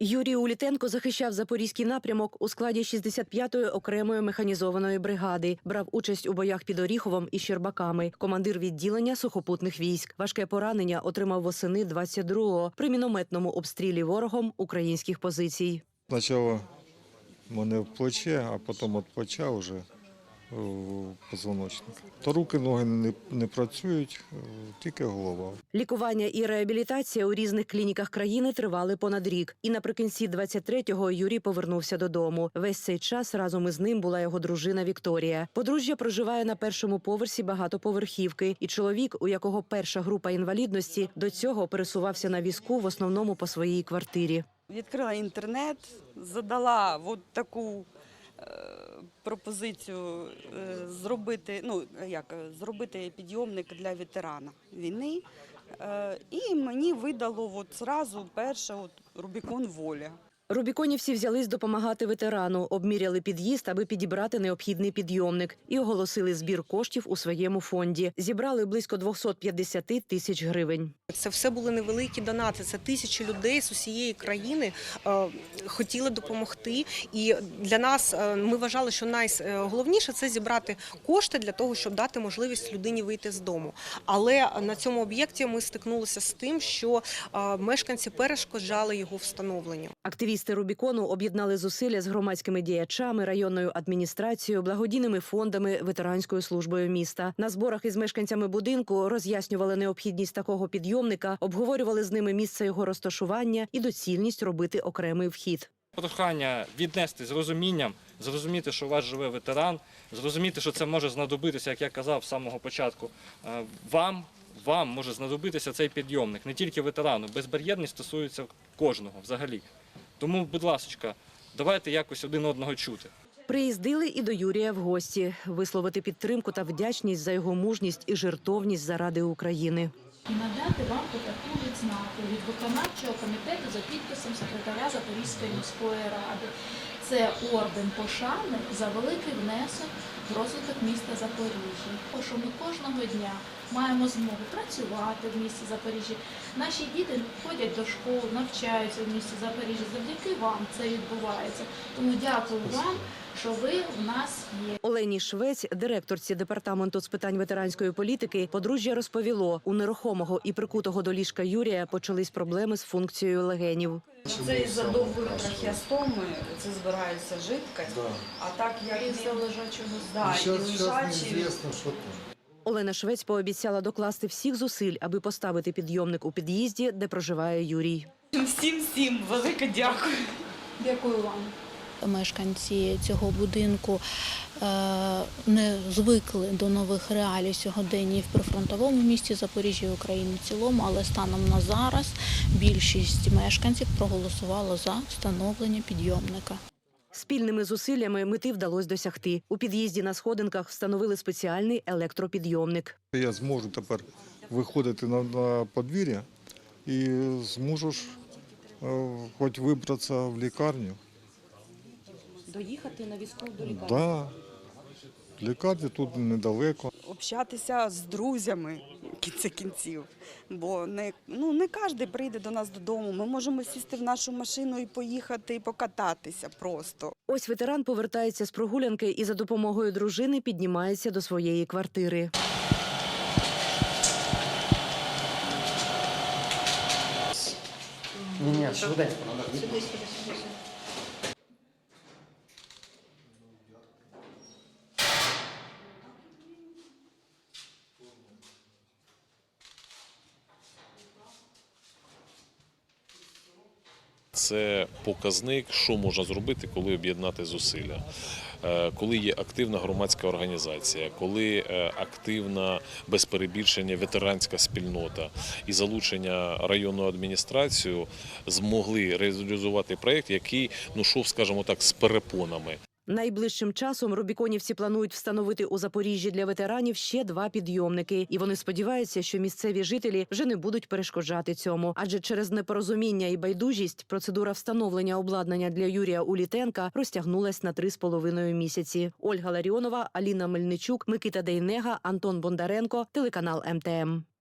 Юрій Улітенко захищав запорізький напрямок у складі 65-ї окремої механізованої бригади. Брав участь у боях під Оріховом і Щербаками. Командир відділення сухопутних військ. Важке поранення отримав восени 22-го при мінометному обстрілі ворогом українських позицій. Спочатку мене в плече, а потім від плеча вже в позвоночник. То руки, ноги не, не працюють, е, тільки голова. Лікування і реабілітація у різних клініках країни тривали понад рік. І наприкінці 23-го Юрій повернувся додому. Весь цей час разом із ним була його дружина Вікторія. Подружжя проживає на першому поверсі багатоповерхівки, і чоловік, у якого перша група інвалідності, до цього пересувався на візку в основному по своїй квартирі. Відкрила інтернет, задала от таку е, пропозицію е, зробити, ну як зробити підйомник для ветерана війни. Е, і мені видало от зразу перше от Рубікон Воля. Рубіконівці взялись допомагати ветерану, обміряли під'їзд, аби підібрати необхідний підйомник, і оголосили збір коштів у своєму фонді. Зібрали близько 250 тисяч гривень. Це все були невеликі донати. Це тисячі людей з усієї країни е, хотіли допомогти. І для нас е, ми вважали, що найголовніше це зібрати кошти для того, щоб дати можливість людині вийти з дому. Але на цьому об'єкті ми стикнулися з тим, що е, мешканці перешкоджали його встановленню. Активісти Рубікону об'єднали зусилля з громадськими діячами, районною адміністрацією, благодійними фондами, ветеранською службою міста. На зборах із мешканцями будинку роз'яснювали необхідність такого підйомника, обговорювали з ними місце його розташування і доцільність робити окремий вхід. Прохання віднести з розумінням, зрозуміти, що у вас живе ветеран, зрозуміти, що це може знадобитися, як я казав з самого початку. е, Вам, вам може знадобитися цей підйомник, не тільки ветерану. Безбар'єрність стосується кожного взагалі. Тому, будь ласка, давайте якось один одного чути. Приїздили і до Юрія в гості висловити підтримку та вдячність за його мужність і жертовність заради України. І надати вам таку відзнаку від виконавчого комітету за підписом секретаря Запорізької міської ради. Це орден пошани за великий внесок в розвиток міста Запоріжжя. Бо що ми кожного дня маємо змогу працювати в місті Запоріжжя. Наші діти ходять до школи, навчаються в місті Запоріжжя. Завдяки вам це відбувається. Тому дякую вам, що ви у нас є. Олені Швець, директорці департаменту з питань ветеранської політики, подружжя розповіло, у нерухомого і прикутого до ліжка Юрія почались проблеми з функцією легенів. Це із-за довгої трахеостоми, це збирається жидкость, а так як Із-за лежачого да, і неизвестно, что там. Олена Швець пообіцяла докласти всіх зусиль, аби поставити підйомник у під'їзді, де проживає Юрій. всім всім велике дякую. Дякую вам. Мешканці цього будинку е, не звикли до нових реалій сьогодення і в прифронтовому місті Запоріжжя і України в цілому, але станом на зараз більшість мешканців проголосувало за встановлення підйомника. Спільними зусиллями мети вдалося досягти. У під'їзді на сходинках встановили спеціальний електропідйомник. Я зможу тепер виходити на, подвір'я і зможу ж е, хоч вибратися в лікарню. Доїхати на візку до Да. Лікарня тут недалеко. Общатися з друзями в кінці кінців. Бо не, ну, не кожен прийде до нас додому. Ми можемо сісти в нашу машину і поїхати, і покататися просто. Ось ветеран повертається з прогулянки і за допомогою дружини піднімається до своєї квартири. Ні, швиденько надо. Це показник, що можна зробити, коли об'єднати зусилля. Е, Коли є активна громадська організація, коли е, активна без перебільшення ветеранська спільнота і залучення районну адміністрацію змогли реалізувати проєкт, який ну шов, скажімо так, з перепонами. Найближчим часом рубіконівці планують встановити у Запоріжжі для ветеранів ще два підйомники, і вони сподіваються, що місцеві жителі вже не будуть перешкоджати цьому. Адже через непорозуміння і байдужість процедура встановлення обладнання для Юрія Улітенка розтягнулась на три з половиною місяці. Ольга Ларіонова, Аліна Мельничук, Микита Дейнега, Антон Бондаренко, телеканал МТМ.